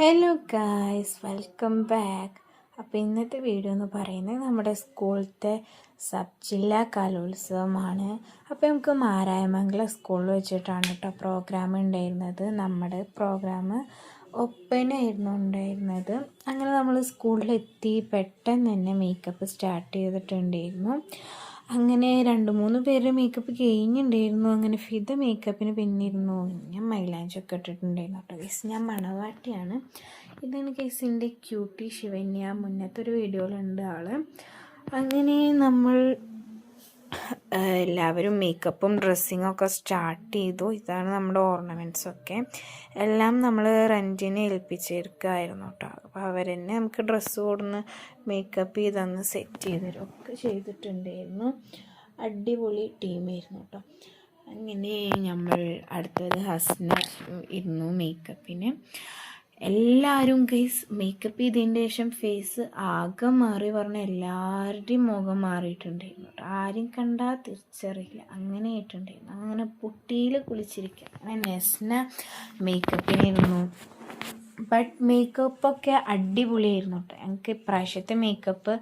Hello guys welcome back അപ്പോൾ ഇന്നത്തെ video എന്ന് പറയുന്നത് നമ്മുടെ സ്കൂളത്തെ സബ് ജില്ലാ കലോത്സവമാണ്. അപ്പോൾ നമുക്ക് മാരായമംഗല സ്കൂളിൽ വെച്ചിട്ടാണ് കേട്ടോ പ്രോഗ്രാം ഉണ്ടായിരുന്നത്. നമ്മുടെ പ്രോഗ്രാം ഒപ്പനായിരുന്നു ഉണ്ടായിരുന്നത്. അങ്ങനെ നമ്മൾ സ്കൂളിലെത്തി പെട്ടെന്ന് തന്നെ മേക്കപ്പ് സ്റ്റാർട്ട് ചെയ്തിട്ടുണ്ടായിരുന്നു. അങ്ങനെ രണ്ട് മൂന്ന് പേര് മേക്കപ്പ് കഴിഞ്ഞിട്ടുണ്ടായിരുന്നു അങ്ങനെ ഫിത മേക്കപ്പിന് പിന്നിരുന്നു. ഞാൻ മൈലാഞ്ചൊക്കെ ഇട്ടിട്ടുണ്ടായിരുന്നു കേട്ടോ കേസ് ഞാൻ മണവാട്ടിയാണ്. ഇതാണ് കേസിന്റെ ക്യൂട്ടി ശിവന്യ. മുന്നത്തെ ഒരു വീഡിയോയിലുണ്ട് ആൾ അങ്ങനെ നമ്മൾ എല്ലാവരും മേക്കപ്പും ഡ്രസ്സിങ്ങും ഒക്കെ സ്റ്റാർട്ട് ചെയ്തു. ഇതാണ് നമ്മുടെ ഓർണമെന്റ്സ് ഒക്കെ. എല്ലാം നമ്മൾ റെന്റിനെ ഏൽപ്പിച്ചിരിക്കുകയായിരുന്നു കേട്ടോ. അപ്പോൾ അവർ തന്നെ നമുക്ക് ഡ്രസ്സ് കൊടുന്ന് മേക്കപ്പ് ചെയ്തന്ന് സെറ്റ് ചെയ്ത് തരും ഒക്കെ ചെയ്തിട്ടുണ്ടായിരുന്നു. അടിപൊളി ടീമായിരുന്നു കേട്ടോ. അങ്ങനെ നമ്മൾ അടുത്തത് ഹസ്ന ഇരുന്നു മേക്കപ്പിന് എല്ലാവരും ഗൈസ് മേക്കപ്പ് ചെയ്തതിന്റെ ശേഷം ഫേസ് ആകെ മാറി പറഞ്ഞ എല്ലാവരുടെയും മുഖം മാറിയിട്ടുണ്ടായിരുന്നു ആരും കണ്ടാൽ തിരിച്ചറിയില്ല. അങ്ങനെ ആയിട്ടുണ്ടായിരുന്നു. അങ്ങനെ പുട്ടിയിൽ കുളിച്ചിരിക്കുക. അങ്ങനെ നെസ്ന മേക്കപ്പിനായിരുന്നു ബട്ട് മേക്കപ്പൊക്കെ അടിപൊളിയായിരുന്നു കേട്ടോ. ഞങ്ങൾക്ക് ഇപ്രാവശ്യത്തെ മേക്കപ്പ്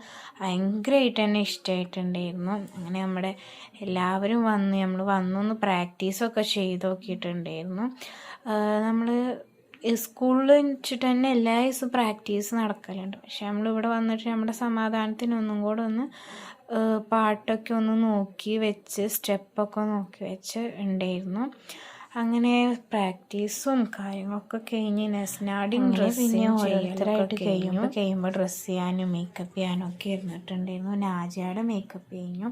ഭയങ്കരമായിട്ട് തന്നെ ഇഷ്ടമായിട്ടുണ്ടായിരുന്നു. അങ്ങനെ നമ്മുടെ എല്ലാവരും വന്ന് നമ്മൾ വന്നൊന്ന് പ്രാക്ടീസൊക്കെ ചെയ്ത് നോക്കിയിട്ടുണ്ടായിരുന്നു. നമ്മൾ സ്കൂളിൽ വെച്ചിട്ട് തന്നെ എല്ലാ ദിവസവും പ്രാക്ടീസ് നടക്കലുണ്ട്. പക്ഷെ നമ്മളിവിടെ വന്നിട്ട് നമ്മുടെ സമാധാനത്തിനൊന്നും കൂടെ ഒന്ന് പാട്ടൊക്കെ ഒന്ന് നോക്കി വെച്ച് സ്റ്റെപ്പൊക്കെ നോക്കി വെച്ച് ഉണ്ടായിരുന്നു. അങ്ങനെ പ്രാക്ടീസും കാര്യങ്ങളൊക്കെ കഴിഞ്ഞ് നെസ്നാടി പിന്നെ ഓരോരുത്തരായിട്ട് കഴിയുമ്പോൾ കഴിയുമ്പോൾ ഡ്രസ്സ് ചെയ്യാനും മേക്കപ്പ് ചെയ്യാനും ഒക്കെ ഇരുന്നിട്ടുണ്ടായിരുന്നു. നാജയുടെ മേക്കപ്പ് കഴിഞ്ഞു.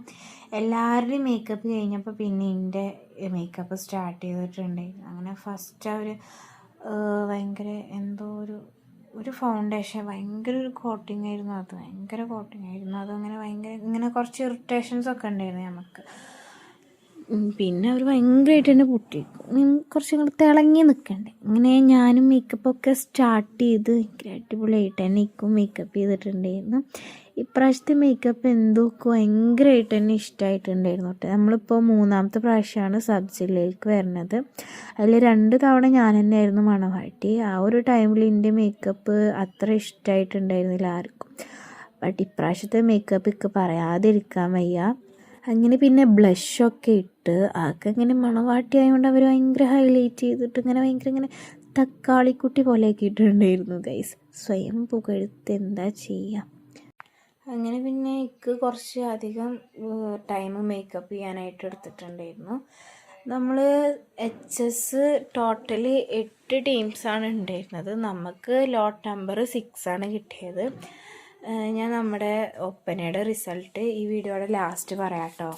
എല്ലാവരുടെയും മേക്കപ്പ് കഴിഞ്ഞപ്പോൾ പിന്നെ എന്റെ മേക്കപ്പ് സ്റ്റാർട്ട് ചെയ്തിട്ടുണ്ടായിരുന്നു. അങ്ങനെ ഫസ്റ്റ് അവർ ഭയങ്കര എന്തോ ഒരു ഒരു ഫൗണ്ടേഷൻ ഭയങ്കര ഒരു കോട്ടിംഗ് ആയിരുന്നു അത്. ഭയങ്കര കോട്ടിംഗ് ആയിരുന്നു. അതങ്ങനെ ഭയങ്കര ഇങ്ങനെ കുറച്ച് ഇറിറ്റേഷൻസ് ഒക്കെ ഉണ്ടായിരുന്നു നമുക്ക് പിന്നെ അവർ ഭയങ്കരമായിട്ട് തന്നെ പൊട്ടി കുറച്ചും കൂടി തിളങ്ങി നിൽക്കണ്ടേ ഇങ്ങനെ ഞാനും മേക്കപ്പൊക്കെ സ്റ്റാർട്ട് ചെയ്ത് ഭയങ്കര അടിപൊളിയായിട്ട് തന്നെ ഇക്കും മേക്കപ്പ് ചെയ്തിട്ടുണ്ടായിരുന്നു. ഇപ്രാവശ്യത്തെ മേക്കപ്പ് എന്തൊക്കെ ഭയങ്കരമായിട്ട് തന്നെ ഇഷ്ടമായിട്ടുണ്ടായിരുന്നു കേട്ടോ. നമ്മളിപ്പോൾ മൂന്നാമത്തെ പ്രാവശ്യമാണ് സബ് ജില്ലയിലേക്ക് വരുന്നത്. അതിൽ രണ്ട് തവണ ഞാൻ തന്നെയായിരുന്നു മണവാട്ടി. ആ ഒരു ടൈമിൽ എന്റെ മേക്കപ്പ് അത്ര ഇഷ്ടമായിട്ടുണ്ടായിരുന്നില്ല ആർക്കും. ബട്ട് ഇപ്രാവശ്യത്തെ മേക്കപ്പ് ഒക്കെ പറയാതിരിക്കാൻ വയ്യ. അങ്ങനെ പിന്നെ ബ്ലഷൊക്കെ ഇട്ട് ആകെ ഇങ്ങനെ മണവാട്ടി ആയതുകൊണ്ട് അവർ ഭയങ്കര ഹൈലൈറ്റ് ചെയ്തിട്ട് ഇങ്ങനെ ഭയങ്കര ഇങ്ങനെ തക്കാളിക്കുട്ടി പോലെയൊക്കെ ഇട്ടിട്ടുണ്ടായിരുന്നു ഗൈസ് സ്വയം പുകഴ്ത്ത് എന്താ ചെയ്യുക അങ്ങനെ പിന്നെ എനിക്ക് കുറച്ച് അധികം ടൈം മേക്കപ്പ് ചെയ്യാനായിട്ട് എടുത്തിട്ടുണ്ടായിരുന്നു. നമ്മൾ എച്ച് എസ് ടോട്ടലി എട്ട് ടീംസാണ് ഉണ്ടായിരുന്നത്. നമുക്ക് ലോട്ട് നമ്പർ സിക്സ് ആണ് കിട്ടിയത്. ഞാൻ നമ്മുടെ ഒപ്പനയുടെ റിസൾട്ട് ഈ വീഡിയോയുടെ ലാസ്റ്റ് പറയാം കേട്ടോ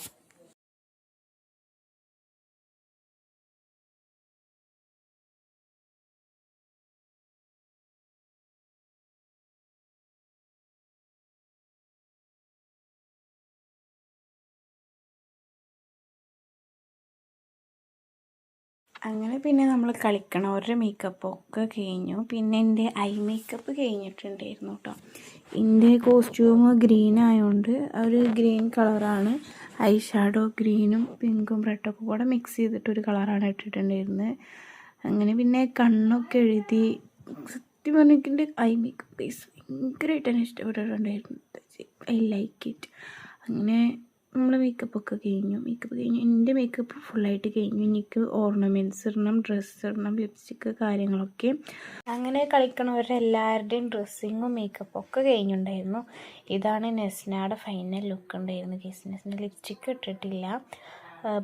അങ്ങനെ പിന്നെ നമ്മൾ കളിക്കണവരുടെ മേക്കപ്പ് ഒക്കെ കഴിഞ്ഞു. പിന്നെ എന്റെ ഐ മേക്കപ്പ് കഴിഞ്ഞിട്ടുണ്ടായിരുന്നു കേട്ടോ എന്റെ കോസ്റ്റ്യൂം ഗ്രീൻ ആയതുകൊണ്ട് ഒരു ഗ്രീൻ കളറാണ് ഐ ഷാഡോ ഗ്രീനും പിങ്കും റെഡൊക്കെ കൂടെ മിക്സ് ചെയ്തിട്ടൊരു കളറാണ് ഇട്ടിട്ടുണ്ടായിരുന്നത് അങ്ങനെ പിന്നെ കണ്ണൊക്കെ എഴുതി സത്യം പറഞ്ഞിട്ട് ഐ മേക്കപ്പ് ബേസ് ഭയങ്കരമായിട്ട് തന്നെ ഇഷ്ടപ്പെട്ടിട്ടുണ്ടായിരുന്നു ഐ ലൈക്ക് ഇറ്റ് അങ്ങനെ നമ്മൾ മേക്കപ്പൊക്കെ കഴിഞ്ഞു. മേക്കപ്പ് കഴിഞ്ഞു. എന്റെ മേക്കപ്പ് ഫുള്ളായിട്ട് കഴിഞ്ഞു. എനിക്ക് ഓർണമെന്റ്സ് ഇടണം ഡ്രസ്സ് ഇടണം ലിപ്സ്റ്റിക്ക് കാര്യങ്ങളൊക്കെ. അങ്ങനെ കളിക്കണവരുടെ എല്ലാവരുടെയും ഡ്രസ്സിങ്ങും മേക്കപ്പും ഒക്കെ കഴിഞ്ഞുണ്ടായിരുന്നു. ഇതാണ് നെസ്നയുടെ ഫൈനൽ ലുക്ക് ഉണ്ടായിരുന്നു കേസ് നെസ്ന ലിപ്സ്റ്റിക്ക് ഇട്ടിട്ടില്ല.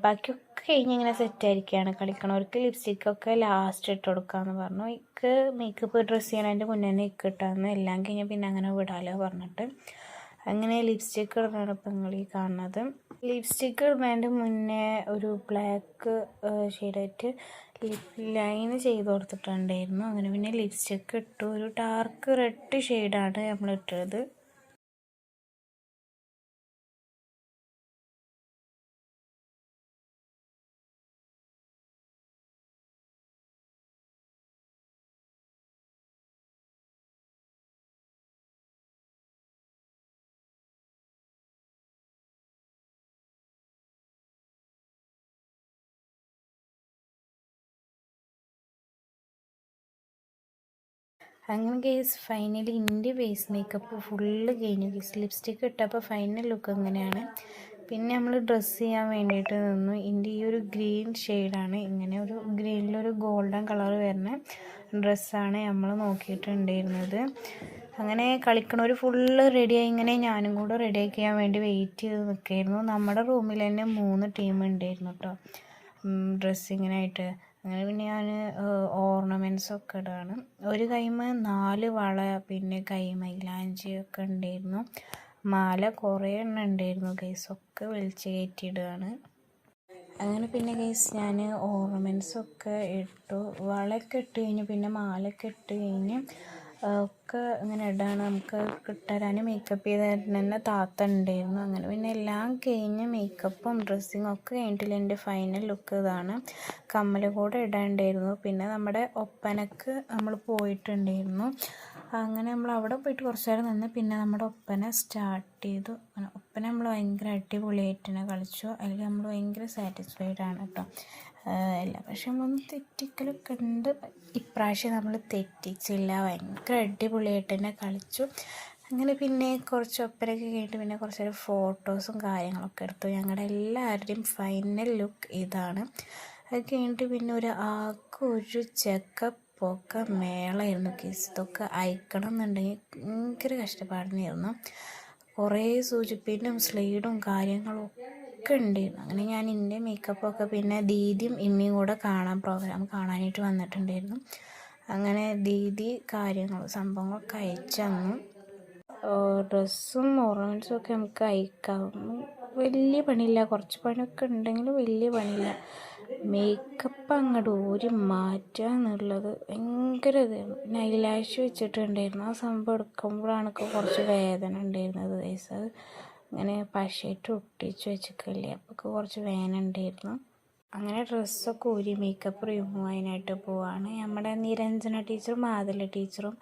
ബാക്കിയൊക്കെ കഴിഞ്ഞ് ഇങ്ങനെ സെറ്റായിരിക്കുകയാണ് കളിക്കണവർക്ക് ലിപ്സ്റ്റിക്കൊക്കെ ലാസ്റ്റ് ഇട്ട് കൊടുക്കാമെന്ന് പറഞ്ഞു. ഇക്ക് മേക്കപ്പ് ഡ്രസ്സ് ചെയ്യണതിന്റെ മുന്നേ ഇക്കിട്ടാന്ന് എല്ലാം കഴിഞ്ഞാൽ പിന്നെ അങ്ങനെ വിടാലോ പറഞ്ഞിട്ട്. അങ്ങനെ ലിപ്സ്റ്റിക്കുകളാണ് ഇപ്പം നിങ്ങൾ ഈ കാണുന്നത്. ലിപ്സ്റ്റിക്ക് വേണ്ട മുന്നേ ഒരു ബ്ലാക്ക് ഷെയ്ഡായിട്ട് ലിപ് ലൈൻ ചെയ്ത് കൊടുത്തിട്ടുണ്ടായിരുന്നു. അങ്ങനെ പിന്നെ ലിപ്സ്റ്റിക്ക് ഇട്ടു. ഒരു ഡാർക്ക് റെഡ് ഷെയ്ഡാണ് നമ്മൾ ഇട്ടത്. അങ്ങനെ ഗേസ് ഫൈനലി എന്റെ ഫേസ് മേക്കപ്പ് ഫുള്ള് കഴിഞ്ഞു ഗേസ് ലിപ്സ്റ്റിക്ക് ഇട്ടപ്പോൾ ഫൈനൽ ലുക്ക് അങ്ങനെയാണ്. പിന്നെ നമ്മൾ ഡ്രസ്സ് ചെയ്യാൻ വേണ്ടിയിട്ട് നിന്നു. എന്റെ ഈ ഒരു ഗ്രീൻ ഷെയ്ഡാണ് ഇങ്ങനെ ഒരു ഗ്രീനിലൊരു ഗോൾഡൻ കളർ വരുന്ന ഡ്രസ്സാണ് നമ്മൾ നോക്കിയിട്ടുണ്ടായിരുന്നത്. അങ്ങനെ കളിക്കണവർ ഫുള്ള് റെഡിയായി ഇങ്ങനെ ഞാനും കൂടെ റെഡിയാക്കി ചെയ്യാൻ വേണ്ടി വെയിറ്റ് ചെയ്ത് നിൽക്കുകയായിരുന്നു നമ്മുടെ റൂമിൽ തന്നെ മൂന്ന് ടീം ഉണ്ടായിരുന്നു കേട്ടോ ഡ്രസ്സിങ്ങിനായിട്ട് അങ്ങനെ പിന്നെ ഞാൻ ഓർണമെന്റ്സ് ഒക്കെ ഇടുകയാണ് ഒരു കൈമ നാല് വള പിന്നെ കൈമൈലാഞ്ചി ഒക്കെ ഉണ്ടായിരുന്നു. മാല കുറേ എണ്ണം ഉണ്ടായിരുന്നു ഗൈസ് ഒക്കെ വലിച്ച് കയറ്റിയിടുകയാണ്. അങ്ങനെ പിന്നെ ഗൈസ് ഞാൻ ഓർണമെന്റ്സ് ഒക്കെ ഇട്ടു. വളയൊക്കെ ഇട്ട് കഴിഞ്ഞു പിന്നെ മാലയൊക്കെ ഇട്ട് കഴിഞ്ഞ് ഒക്കെ ഇങ്ങനെ ഇടാണ്. നമുക്ക് കിട്ടരാൻ മേക്കപ്പ് ചെയ്ത് തന്നെ താത്ത ഉണ്ടായിരുന്നു. അങ്ങനെ പിന്നെ എല്ലാം കഴിഞ്ഞ് മേക്കപ്പും ഡ്രസ്സിങ്ങും ഒക്കെ കഴിഞ്ഞിട്ടില്ല. എന്റെ ഫൈനൽ ലുക്ക് ഇതാണ്. കമ്മൽ കൂടെ ഇടാണ്ടായിരുന്നു. പിന്നെ നമ്മുടെ ഒപ്പനക്ക് നമ്മൾ പോയിട്ടുണ്ടായിരുന്നു. അങ്ങനെ നമ്മൾ അവിടെ പോയിട്ട് കുറച്ച് നേരം നിന്ന് പിന്നെ നമ്മുടെ ഒപ്പന സ്റ്റാർട്ട് ചെയ്തു. ഒപ്പന നമ്മൾ ഭയങ്കര അടിപൊളിയായിട്ട് തന്നെ കളിച്ചു. അല്ലെങ്കിൽ നമ്മൾ ഭയങ്കര സാറ്റിസ്ഫൈഡ് ആണ് കേട്ടോ. എല്ലാ പക്ഷെ നമ്മളൊന്ന് തെറ്റിക്കലൊക്കെ ഉണ്ട്. ഇപ്രാവശ്യം നമ്മൾ തെറ്റിച്ചില്ല. ഭയങ്കര അടിപൊളിയായിട്ട് തന്നെ കളിച്ചു. അങ്ങനെ പിന്നെ കുറച്ച് ഒപ്പരൊക്കെ കഴിഞ്ഞിട്ട് പിന്നെ കുറച്ചൊരു ഫോട്ടോസും കാര്യങ്ങളൊക്കെ എടുത്തു. ഞങ്ങളുടെ എല്ലാവരുടെയും ഫൈനൽ ലുക്ക് ഇതാണ്. അത് കഴിഞ്ഞിട്ട് പിന്നെ ഒരു ആകെ ഒരു ചെക്കപ്പ് ഒക്കെ മേളായിരുന്നു. കേസ് ഇതൊക്കെ അയക്കണം എന്നുണ്ടെങ്കിൽ ഭയങ്കര കഷ്ടപ്പാടിനായിരുന്നു. കുറേ സൂചിപ്പിനും സ്ലൈഡും കാര്യങ്ങളും ഒക്കെ ഉണ്ടായിരുന്നു അങ്ങനെ ഞാൻ എന്റെ മേക്കപ്പൊക്കെ പിന്നെ ദീദിയും ഇമ്മിയും കൂടെ കാണാൻ പ്രോഗ്രാം കാണാനായിട്ട് വന്നിട്ടുണ്ടായിരുന്നു. അങ്ങനെ ദീദി കാര്യങ്ങൾ സംഭവങ്ങളൊക്കെ അയച്ചു ഡ്രസ്സും ഓർണമെന്റ്സും ഒക്കെ നമുക്ക് അയക്കാം. വലിയ പണിയില്ല. കുറച്ച് പണിയൊക്കെ ഉണ്ടെങ്കിലും വലിയ പണിയില്ല. മേക്കപ്പ് അങ്ങോട്ട് ഒരു മാറ്റുക എന്നുള്ളത് ഭയങ്കര ഇതായിരുന്നു പിന്നെ വെച്ചിട്ടുണ്ടായിരുന്നു. ആ സംഭവം എടുക്കുമ്പോഴാണ് കുറച്ച് വേദന ഉണ്ടായിരുന്നത് അത് ഇങ്ങനെ പശയിട്ട് ഒട്ടിച്ച് വെച്ചിട്ടില്ലേ. അപ്പോൾ കുറച്ച് വേന ഉണ്ടായിരുന്നു. അങ്ങനെ ഡ്രസ്സൊക്കെ ഊരി മേക്കപ്പ് റിമൂവ് ചെയ്യാനായിട്ട് പോവാണ്. നമ്മുടെ നിരഞ്ജന ടീച്ചറും മാതല ടീച്ചറും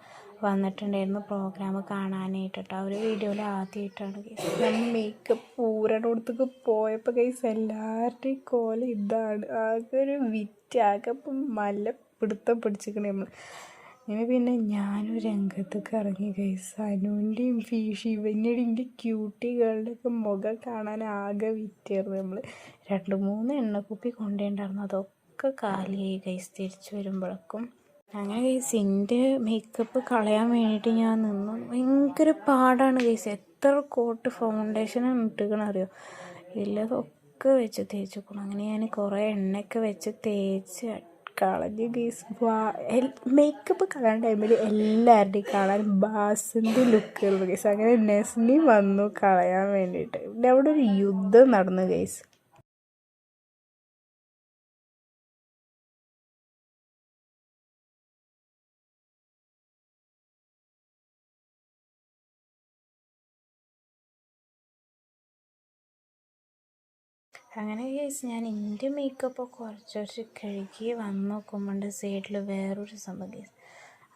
വന്നിട്ടുണ്ടായിരുന്നു പ്രോഗ്രാം കാണാനായിട്ട് കേട്ടോ അവർ വീഡിയോയിൽ ആദ്യമായിട്ടാണ് നമ്മൾ മേക്കപ്പ് പൂരടോടത്തേക്ക് പോയപ്പോൾ കൈസ് എല്ലാവരുടെയും കോലം ഇതാണ്. ആകെ ഒരു വിറ്റ് ആകെ ഇപ്പം മല്ല പിടുത്തം പിടിച്ചിരിക്കണേ നമ്മൾ അങ്ങനെ പിന്നെ ഞാനും രംഗത്തേക്ക് ഇറങ്ങി കൈസ് അനുവിന്റെയും ഫീ ശിവന്റെയും ക്യൂട്ടികളുടെ ഒക്കെ മുഖം കാണാൻ ആകെ വിറ്റായിരുന്നു നമ്മൾ രണ്ട് മൂന്ന് എണ്ണക്കുപ്പി കൊണ്ടുണ്ടായിരുന്നു. അതൊക്കെ കാലിയായി കൈസ് തിരിച്ചു വരുമ്പോഴേക്കും. അങ്ങനെ ഗൈസ് എന്റെ മേക്കപ്പ് കളയാൻ വേണ്ടിയിട്ട് ഞാൻ നിന്നു. ഭയങ്കര പാടാണ് ഗൈസ് എത്ര കോട്ട് ഫൗണ്ടേഷൻ ഇട്ടിക്കണം അറിയോ? ഇല്ലതൊക്കെ വെച്ച് തേച്ചു അങ്ങനെ ഞാൻ കുറേ എണ്ണയൊക്കെ വെച്ച് തേച്ച് കളഞ്ഞ് ഗീസ് മേക്കപ്പ് കളയാൻ ടൈമിൽ എല്ലാവരുടെയും കാണാൻ ബാസിന്റെ ഉള്ളു ഗൈസ് അങ്ങനെ നെസ്നി വന്നു കളയാൻ വേണ്ടിയിട്ട്. ഇവിടെ അവിടെ ഒരു യുദ്ധം നടന്നു ഗൈസ് അങ്ങനെ കേസ് ഞാൻ എന്റെ മേക്കപ്പ് കുറച്ച് കുറച്ച് കഴുകി വന്ന് നോക്കുമ്പോണ്ട് സൈഡിൽ വേറൊരു സംഭവം കേസ്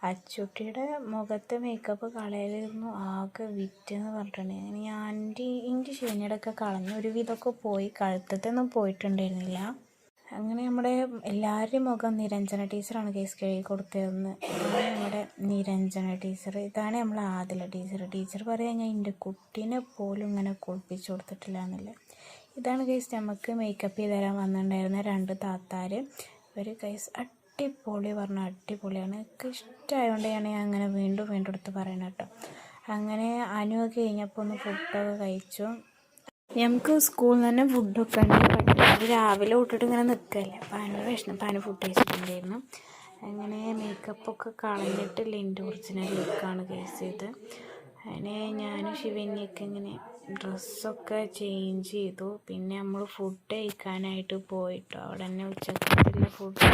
അച്ചുട്ടിയുടെ മുഖത്തെ മേക്കപ്പ് കളയലിരുന്നു ആകെ വിറ്റെന്ന് പറഞ്ഞിട്ടുണ്ടെങ്കിൽ ഞാൻ എന്റെ എന്റെ ശനിയുടെയൊക്കെ കളഞ്ഞു ഒരു വിധമൊക്കെ പോയി കഴുത്തത്തൊന്നും പോയിട്ടുണ്ടായിരുന്നില്ല. അങ്ങനെ നമ്മുടെ എല്ലാവരുടെയും മുഖം നിരഞ്ജന ടീച്ചറാണ് കേസ് കഴുകി കൊടുത്തതെന്ന് നമ്മുടെ നിരഞ്ജന ടീച്ചർ ഇതാണ് നമ്മൾ ആദില ടീച്ചർ ടീച്ചർ പറയാൻ ഞാൻ എന്റെ കുട്ടീനെ പോലും ഇങ്ങനെ കുളിപ്പിച്ച് കൊടുത്തിട്ടില്ല എന്നല്ലേ. ഇതാണ് ഗൈസ് നമുക്ക് മേക്കപ്പ് ചെയ്ത് തരാൻ വന്നിട്ടുണ്ടായിരുന്ന രണ്ട് താത്താർ ഇവർ ഗൈസ് അടിപൊളി പറഞ്ഞ അടിപൊളിയാണ്. എനിക്ക് ഇഷ്ടമായതുകൊണ്ട് ഞാൻ അങ്ങനെ വീണ്ടും വീണ്ടും എടുത്ത് പറയണം കേട്ടോ. അങ്ങനെ അനുവൊക്കെ കഴിഞ്ഞപ്പോൾ ഒന്ന് ഫുഡൊക്കെ കഴിച്ചു. നമുക്ക് സ്കൂളിൽ നിന്ന് തന്നെ ഫുഡൊക്കെ ഉണ്ട്. പഠിക്കുന്നത് രാവിലെ വിട്ടിട്ട് ഇങ്ങനെ നിൽക്കല്ലേ അപ്പോൾ അനു വിഷമം അപ്പോൾ അതിന് ഫുഡ് കഴിച്ചിട്ടുണ്ടായിരുന്നു. അങ്ങനെ മേക്കപ്പൊക്കെ കളഞ്ഞിട്ട് ലിന്റെ ഒറിജിനൽ ലുക്കാണ് കേസ് ചെയ്ത്. അങ്ങനെ ഞാനും ശിവന്യൊക്കെ ഇങ്ങനെ ഡ്രസ്സൊക്കെ ചേഞ്ച് ചെയ്തു. പിന്നെ നമ്മൾ ഫുഡ് കഴിക്കാനായിട്ട് പോയിട്ടോ. അവിടെ തന്നെ ഉച്ചക്കത്തുള്ള ഫുഡ്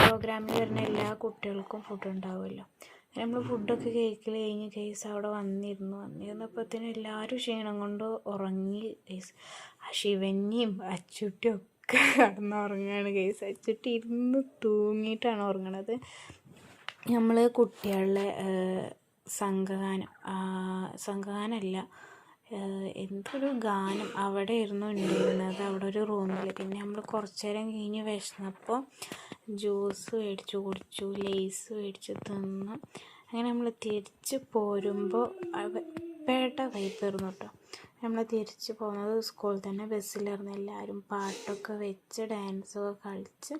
പ്രോഗ്രാമിൽ വരുന്ന എല്ലാ കുട്ടികൾക്കും ഫുഡ് ഉണ്ടാവുമല്ലോ. നമ്മൾ ഫുഡൊക്കെ കഴിക്കൽ കഴിഞ്ഞ് കേസ് അവിടെ വന്നിരുന്നു. വന്നിരുന്നപ്പോഴത്തേനും എല്ലാവരും ക്ഷീണം കൊണ്ട് ഉറങ്ങി കേസ് ആ ശിവന്യും അച്ചുട്ടിയും ഒക്കെ കിടന്നുറങ്ങുകയാണ് കേസ് അച്ചുട്ടി ഇരുന്ന് തൂങ്ങിയിട്ടാണ് ഉറങ്ങണത്. നമ്മൾ കുട്ടികളുടെ സംഘഗാനം സംഘഗാനമല്ല എന്തൊരു ഗാനം അവിടെ ആയിരുന്നു ഉണ്ടായിരുന്നത്. അവിടെ ഒരു റൂമിൽ പിന്നെ നമ്മൾ കുറച്ച് നേരം കഴിഞ്ഞ് വിശന്നപ്പോൾ ജ്യൂസ് മേടിച്ച് കുടിച്ചു ലേസ് മേടിച്ച് തിന്നു. അങ്ങനെ നമ്മൾ തിരിച്ച് പോരുമ്പോൾ പേട്ട വൈപ്പായിരുന്നു കേട്ടോ നമ്മൾ തിരിച്ച് പോകുന്നത് സ്കൂളിൽ തന്നെ ബസ്സിലായിരുന്നു. എല്ലാവരും പാട്ടൊക്കെ വെച്ച് ഡാൻസൊക്കെ കളിച്ച്.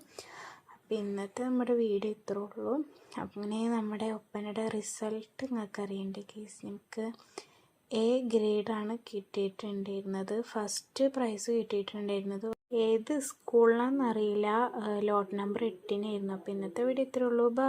അപ്പോൾ ഇന്നത്തെ നമ്മുടെ വീഡിയോ ഇത്രേ ഉള്ളൂ. അങ്ങനെ നമ്മുടെ ഒപ്പനയുടെ റിസൾട്ട് നിങ്ങൾക്ക് അറിയേണ്ട കേസ്? നമുക്ക് എ ഗ്രേഡാണ് കിട്ടിയിട്ടുണ്ടായിരുന്നത്. ഫസ്റ്റ് പ്രൈസ് കിട്ടിയിട്ടുണ്ടായിരുന്നത്. ഏത് സ്കൂളിലാണെന്നറിയില്ല ലോട്ട് നമ്പർ എട്ടിനായിരുന്നു. അപ്പോൾ ഇന്നത്തെ വീഡിയോ ഇത്രയുള്ളൂ ഉള്ളൂ. ബൈ